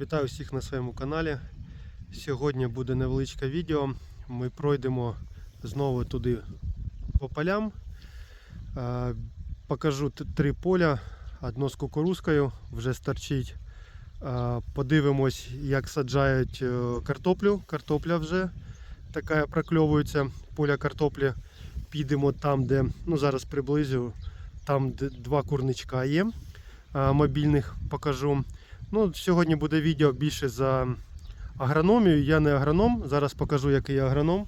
Вітаю всіх на своєму каналі. Сьогодні буде невеличке відео. Ми пройдемо знову туди по полям. Е, Покажу три поля. Одно з кукурузкою вже старчить. Е, Подивимось, як саджають е, картоплю. Картопля вже така прокльовується. Поля картоплі. Підемо там, де ну зараз приблизю, там де два курничка є. Мобільних покажу. Ну, сьогодні буде відео більше за агрономію. Я не агроном. Зараз покажу, який я агроном.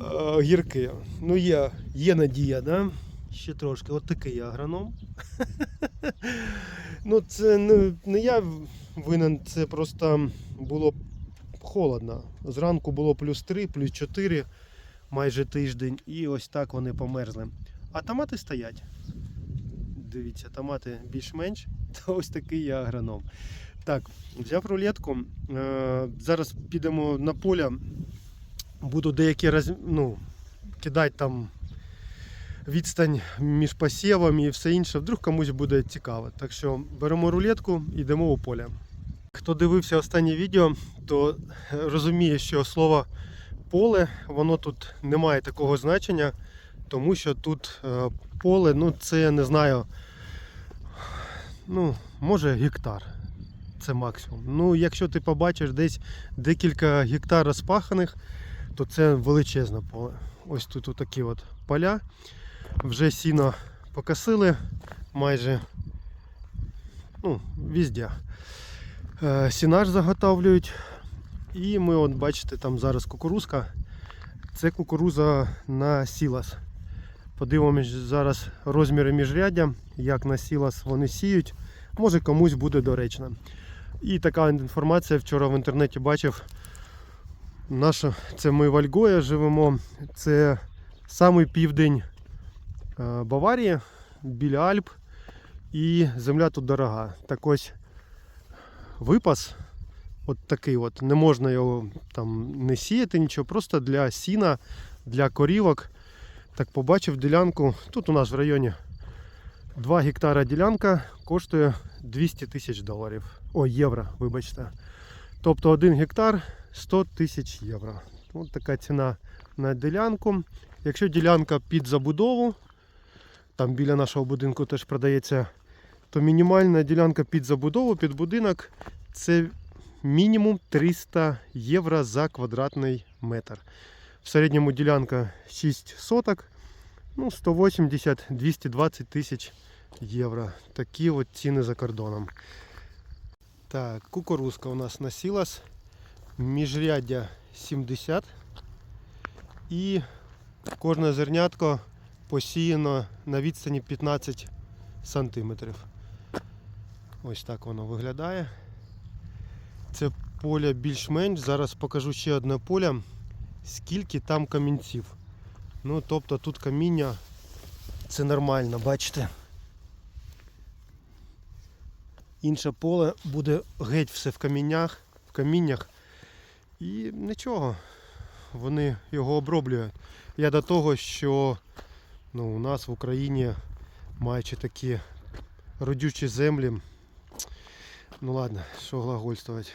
Е, Гірки. Ну, є, є надія, да? Ще трошки. От такий я агроном. Ну, це не, не я винен, це просто було холодно. Зранку було плюс 3, плюс 4 майже тиждень, і ось так вони померзли. А томати стоять. Дивіться, томати більш-менш. Та ось такий я агроном. Так, взяв рулетку. Е, зараз підемо на поле. Буду деякі роз... ну, кидати там відстань між посівами і все інше. Вдруг комусь буде цікаво. Так що беремо рулетку і йдемо у поле. Хто дивився останнє відео, то розуміє, що слово поле, воно тут не має такого значення, тому що тут е, поле, ну це я не знаю, ну, може гектар. Це максимум. Ну, якщо ти побачиш десь декілька гектар розпаханих, то це величезне поле. Ось тут такі от поля. Вже сіно покосили майже ну, везде. Е, Сінаж заготовлюють. І ми, от бачите, там зараз кукурузка. Це кукуруза на сілас. Подивимось зараз розміри міжряддя, як на сілас вони сіють. Може комусь буде доречно. І така інформація вчора в інтернеті бачив. Наша, це ми в Альгоя живемо. Це самий південь е, Баварії, біля Альп. І земля тут дорога. Так ось випас, от такий от, не можна його там не сіяти, нічого, просто для сіна, для корівок. Так побачив ділянку. Тут у нас в районі 2 гектара ділянка коштує 200 тисяч доларів. О, євро, вибачте. Тобто 1 гектар 100 тисяч євро. Ось така ціна на ділянку. Якщо ділянка під забудову, там біля нашого будинку теж продається, то мінімальна ділянка під забудову, під будинок це мінімум 300 євро за квадратний метр. В середньому ділянка 6 соток, ну 180-220 тисяч євро. Такі от ціни за кордоном. Так, кукурузка у нас насілась. Міжряддя 70. І кожне зернятко посіяно на відстані 15 сантиметрів. Ось так воно виглядає. Це поле більш-менш. Зараз покажу ще одне поле, скільки там камінців. Ну, тобто тут каміння це нормально, бачите. Інше поле буде геть все в каміннях, в каміннях. І нічого, вони його оброблюють. Я до того, що ну, у нас в Україні маючи такі родючі землі. Ну ладно, що глагольствувати.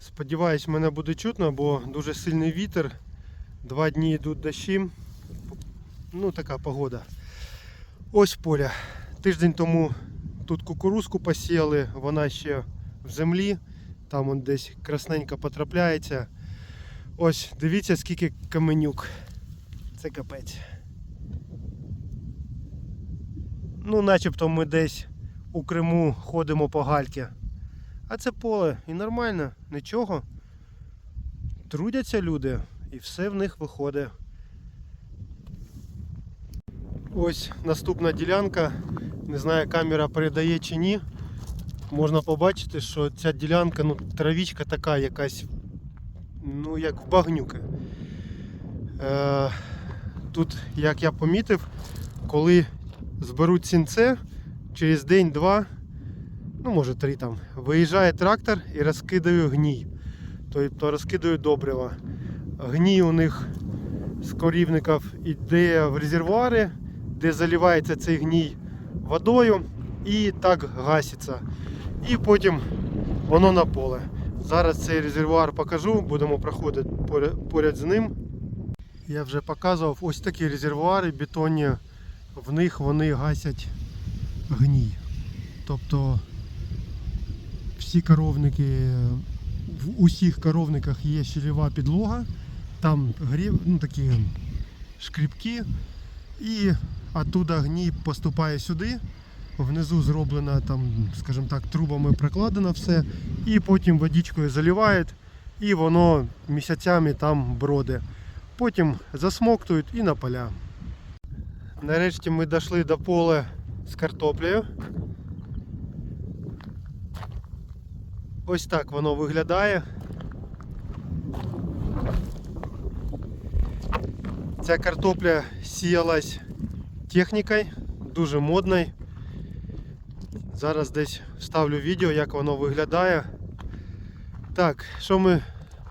Сподіваюсь, мене буде чутно, бо дуже сильний вітер. Два дні йдуть дощі. Ну, така погода. Ось поле. Тиждень тому тут кукурузку посіяли, вона ще в землі. Там он десь красненько потрапляється. Ось, дивіться, скільки каменюк. Це капець. Ну, начебто ми десь у Криму ходимо по гальки. А це поле і нормально, нічого. Трудяться люди і все в них виходить. Ось наступна ділянка. Не знаю, камера передає чи ні. Можна побачити, що ця ділянка, ну, травічка така якась, ну, як в багнюки. Е, тут, як я помітив, коли зберуть сінце, через день-два, ну може три там, виїжджає трактор і розкидає гній. Тобто розкидає добрива. Гній у них з корівників йде в резервуари, де заливається цей гній водою і так гаситься. і потім воно на поле. Зараз цей резервуар покажу, будемо проходити поряд з ним. Я вже показував ось такі резервуари бетонні, в них вони гасять гній. Тобто всі коровники, в усіх коровниках є щільова підлога, там грів, ну, такі шкрібки, і оттуда гній поступає сюди. Внизу зроблено там, скажімо так, трубами прокладено все, і потім водичкою заливають, і воно місяцями там броде. Потім засмоктують і на поля. Нарешті ми дійшли до поля з картоплею. Ось так воно виглядає. Ця картопля сіялась технікою, дуже модною. Зараз десь вставлю відео, як воно виглядає. Так, що ми,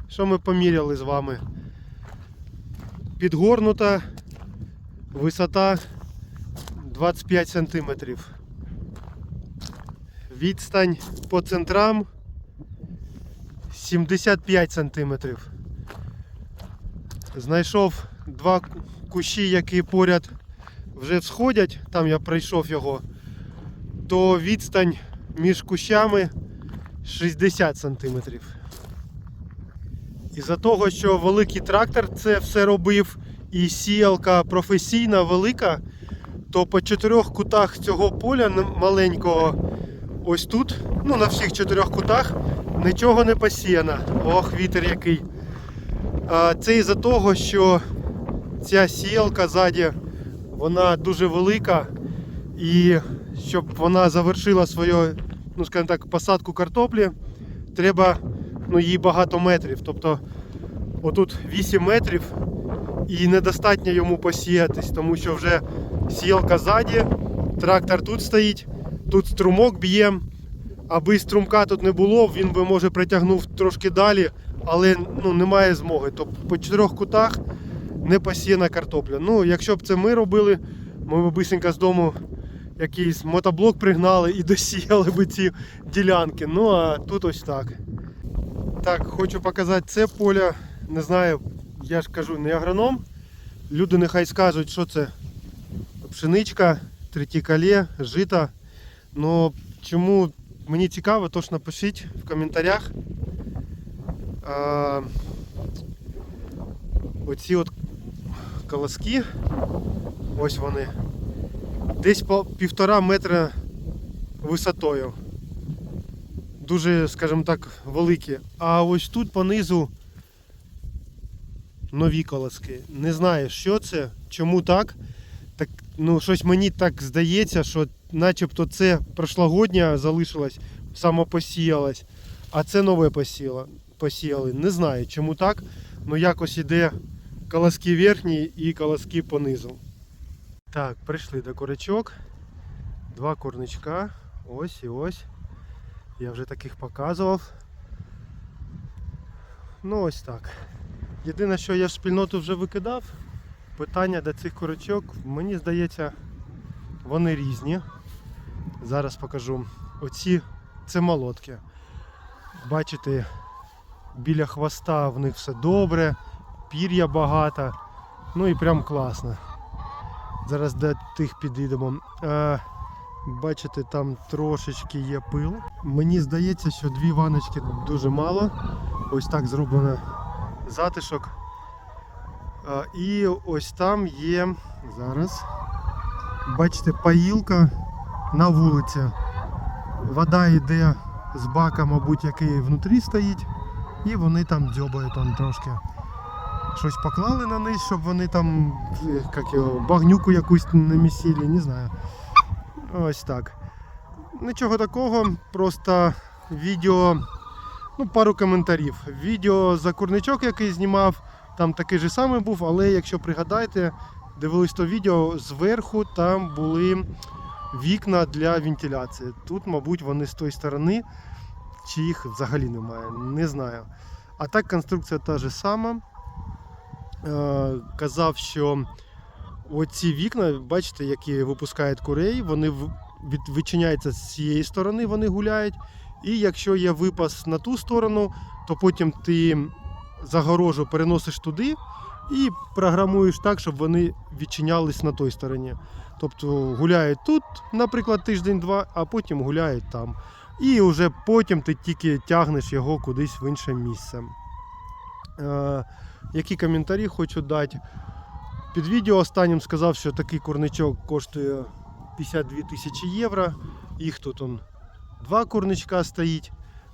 що ми поміряли з вами? Підгорнута висота 25 см. Відстань по центрам 75 см. Знайшов два кущі, які поряд вже всходять, там я пройшов його, то відстань між кущами 60 см. Із-за того, що великий трактор це все робив і сіялка професійна велика, то по чотирьох кутах цього поля маленького, ось тут, ну на всіх чотирьох кутах, нічого не посіяно. Ох, вітер який. Це із-за того, що ця сіялка ззаді, вона дуже велика. І щоб вона завершила свою, ну скажімо так, посадку картоплі, треба ну, їй багато метрів. Тобто отут 8 метрів і недостатньо йому посіятись, тому що вже сіялка ззаді, трактор тут стоїть, тут струмок б'є. Аби струмка тут не було, він би може притягнув трошки далі, але ну, немає змоги. Тобто по чотирьох кутах не посіяна картопля. Ну, якщо б це ми робили, ми б бисенько з дому якийсь мотоблок пригнали і досіяли би ці ділянки. Ну а тут ось так. Так, хочу показати це поле. Не знаю, я ж кажу, не агроном. Люди нехай скажуть, що це пшеничка, третікалє, жита. Ну чому мені цікаво, то ж напишіть в коментарях. А, оці от колоски, ось вони, десь по півтора метра висотою. Дуже, скажімо так, великі. А ось тут понизу нові колоски. Не знаю, що це, чому так. Так, ну, щось мені так здається, що начебто це прошлогодня залишилось, самопосіялось, а це нове посіяло, посіяли. Не знаю, чому так. Ну якось іде колоски верхні і колоски понизу. Так, прийшли до курочок. Два курничка. Ось і ось. Я вже таких показував. Ну ось так. Єдине, що я в спільноту вже викидав, питання до цих курочок, мені здається, вони різні. Зараз покажу. Оці це молотки. Бачите, біля хвоста в них все добре, пір'я багато. Ну і прям класно. Зараз до тих підійдемо. Е, бачите, там трошечки є пил. Мені здається, що дві ваночки дуже мало. Ось так зроблено затишок. А, І ось там є зараз. Бачите, паїлка на вулиці. Вода йде з бака, мабуть, який внутрі стоїть, і вони там дзьобають там трошки. Щось поклали на низ, щоб вони там як його, багнюку якусь не місили, не знаю. Ось так. Нічого такого, просто відео ну, пару коментарів. Відео за курничок, який знімав, там такий же самий був, але якщо пригадаєте, дивились то відео зверху, там були вікна для вентиляції. Тут, мабуть, вони з тої сторони, чи їх взагалі немає, не знаю. А так конструкція та ж сама. Е, казав, що оці вікна, бачите, які випускають курей, вони від, відчиняються з цієї сторони, вони гуляють. І якщо є випас на ту сторону, то потім ти загорожу переносиш туди і програмуєш так, щоб вони відчинялись на той стороні. Тобто гуляють тут, наприклад, тиждень-два, а потім гуляють там. І вже потім ти тільки тягнеш його кудись в інше місце. Е, які коментарі хочу дати? Під відео останнім сказав, що такий курничок коштує 52 тисячі євро. Їх тут он, два курничка стоїть.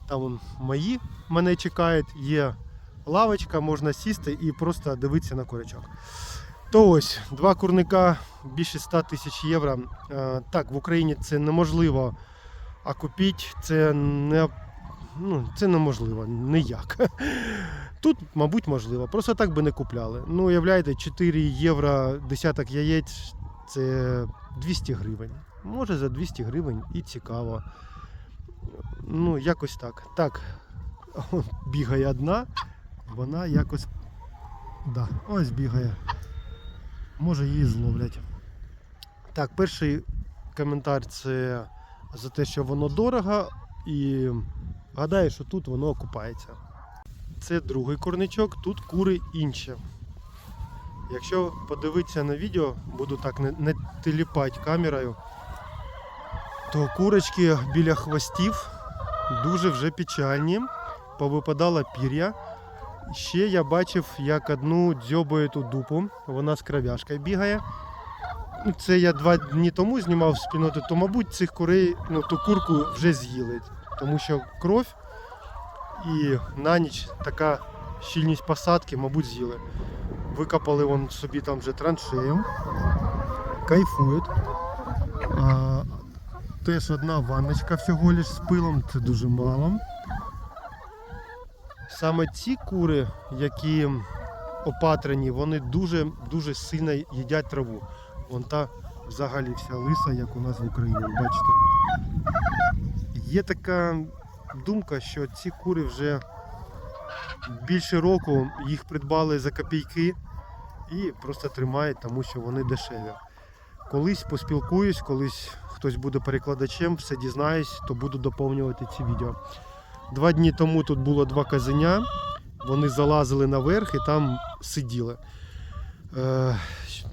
Там он, мої мене чекають. Є лавочка, можна сісти і просто дивитися на курячок. То ось, два курника більше 100 тисяч євро. Е, Так, в Україні це неможливо а купити це не, ну, це неможливо, ніяк. Тут, мабуть, можливо. Просто так би не купляли. Ну, уявляєте, 4 євро десяток яєць це 200 гривень. Може за 200 гривень і цікаво. Ну, якось так. Так, бігає одна, вона якось. Да, ось бігає. Може її зловлять. Так, перший коментар це за те, що воно дорого, і гадаю, що тут воно окупається. Це другий корничок, тут кури інші. Якщо подивитися на відео, буду так не, не теліпати камерою, то курочки біля хвостів дуже вже печальні, повипадало пір'я. Ще я бачив, як одну дзьобають у дупу, вона з кров'яшкою бігає. Це я два дні тому знімав спільноти, то, мабуть, цих курей, ну, ту курку вже з'їли. Тому що кров і на ніч така щільність посадки, мабуть, з'їли. Викопали вон собі там вже траншею, кайфують. А, теж одна ванночка всього лиш з пилом, це дуже мало. Саме ці кури, які опатрені, вони дуже-дуже сильно їдять траву. Вон та взагалі вся лиса, як у нас в Україні, бачите. Є така думка, що ці кури вже більше року їх придбали за копійки і просто тримають, тому що вони дешеві. Колись поспілкуюсь, колись хтось буде перекладачем, все дізнаюсь, то буду доповнювати ці відео. Два дні тому тут було два казеня, вони залазили наверх і там сиділи. Е,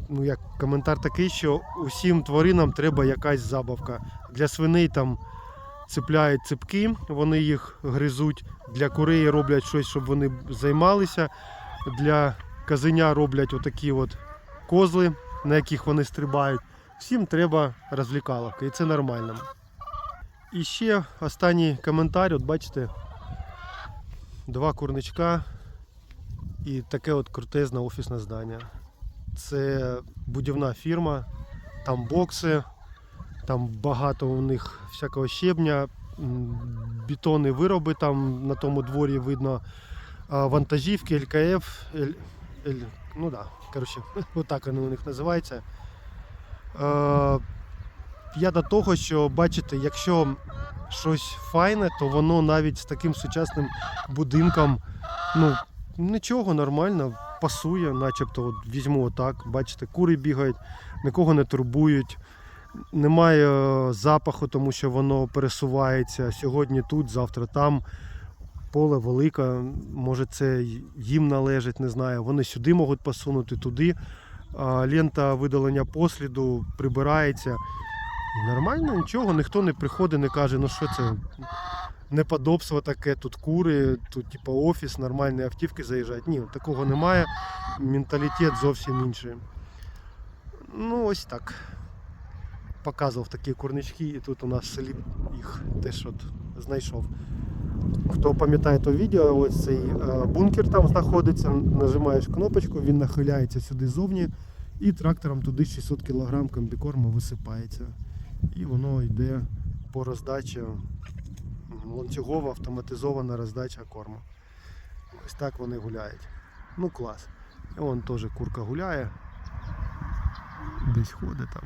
ну, як коментар такий, що усім тваринам треба якась забавка. Для свиней там цепляють цепки, вони їх гризуть. Для курей роблять щось, щоб вони займалися. Для казеня роблять отакі от козли, на яких вони стрибають. Всім треба розвлікаловка, і це нормально. І ще останній коментар, от бачите, два курничка і таке от крутезне офісне здання. Це будівна фірма, там бокси, там багато у них всякого щебня, бетонні вироби там на тому дворі видно, вантажівки, ЛКФ, Л, Л, ну да, коротше, отак вони у них називаються. Я до того, що бачите, якщо щось файне, то воно навіть з таким сучасним будинком, ну, нічого нормально, пасує, начебто от візьму отак, бачите, кури бігають, нікого не турбують, немає е, запаху, тому що воно пересувається сьогодні тут, завтра там. Поле велике, може це їм належить, не знаю. Вони сюди можуть посунути, туди. Лента видалення посліду прибирається. Нормально, нічого, ніхто не приходить, не каже, ну що це неподобство таке, тут кури, тут типу, офіс, нормальні автівки заїжджають. Ні, такого немає. Менталітет зовсім інший. Ну, ось так. Показував такі курнички, і тут у нас в їх теж от знайшов. Хто пам'ятає то відео, ось цей е, бункер там знаходиться, нажимаєш кнопочку, він нахиляється сюди зовні і трактором туди 600 кг комбікорму висипається. І воно йде по роздачі ланцюгова автоматизована роздача корму. Ось так вони гуляють. Ну клас. І вон теж курка гуляє. Десь ходить там.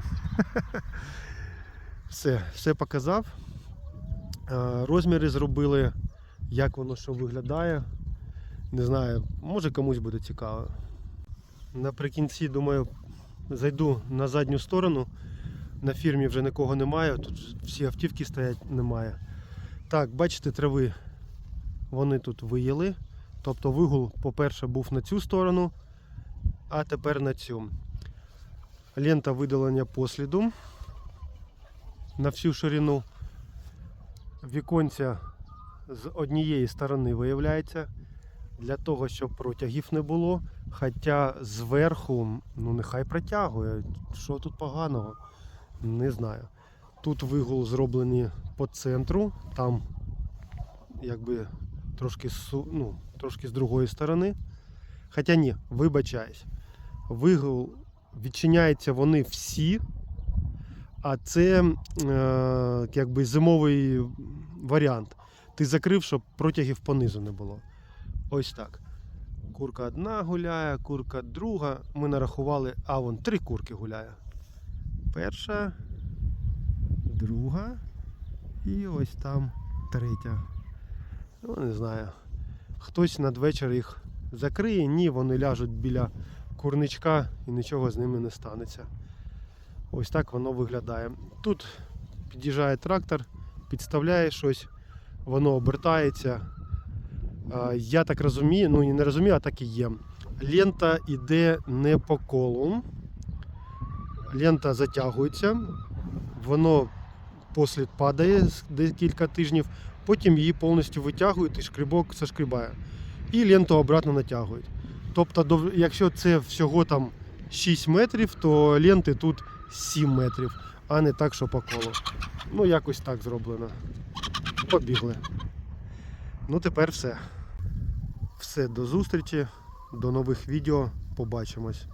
Все, все показав. Е, Розміри зробили, як воно що виглядає. Не знаю, може комусь буде цікаво. Наприкінці, думаю, зайду на задню сторону. На фірмі вже нікого немає, тут всі автівки стоять, немає. Так, бачите, трави вони тут виїли. Тобто вигул, по-перше, був на цю сторону, а тепер на цю. Лента видалення посліду на всю ширину. Віконця з однієї сторони виявляється, для того, щоб протягів не було. Хоча зверху, ну нехай протягує. Що тут поганого? Не знаю. Тут вигул зроблений по центру, там якби трошки, ну, трошки з другої сторони. Хоча ні, вибачаюсь. Вигул відчиняються вони всі, а це е, якби зимовий варіант. Ти закрив, щоб протягів понизу не було. Ось так. Курка одна гуляє, курка друга. Ми нарахували, а вон три курки гуляє. Перша, друга і ось там третя. Ну, не знаю. Хтось надвечір їх закриє, ні, вони ляжуть біля курничка і нічого з ними не станеться. Ось так воно виглядає. Тут під'їжджає трактор, підставляє щось, воно обертається. Я так розумію, ну не розумію, а так і є. Лента йде не по колу. Лента затягується, воно послід падає декілька тижнів, потім її повністю витягують і шкрибок зашкрібає. І ленту обратно натягують. Тобто, якщо це всього там 6 метрів, то ленти тут 7 метрів, а не так, що по колу. Ну, якось так зроблено. Побігли. Ну, тепер все. Все, до зустрічі, до нових відео. Побачимось.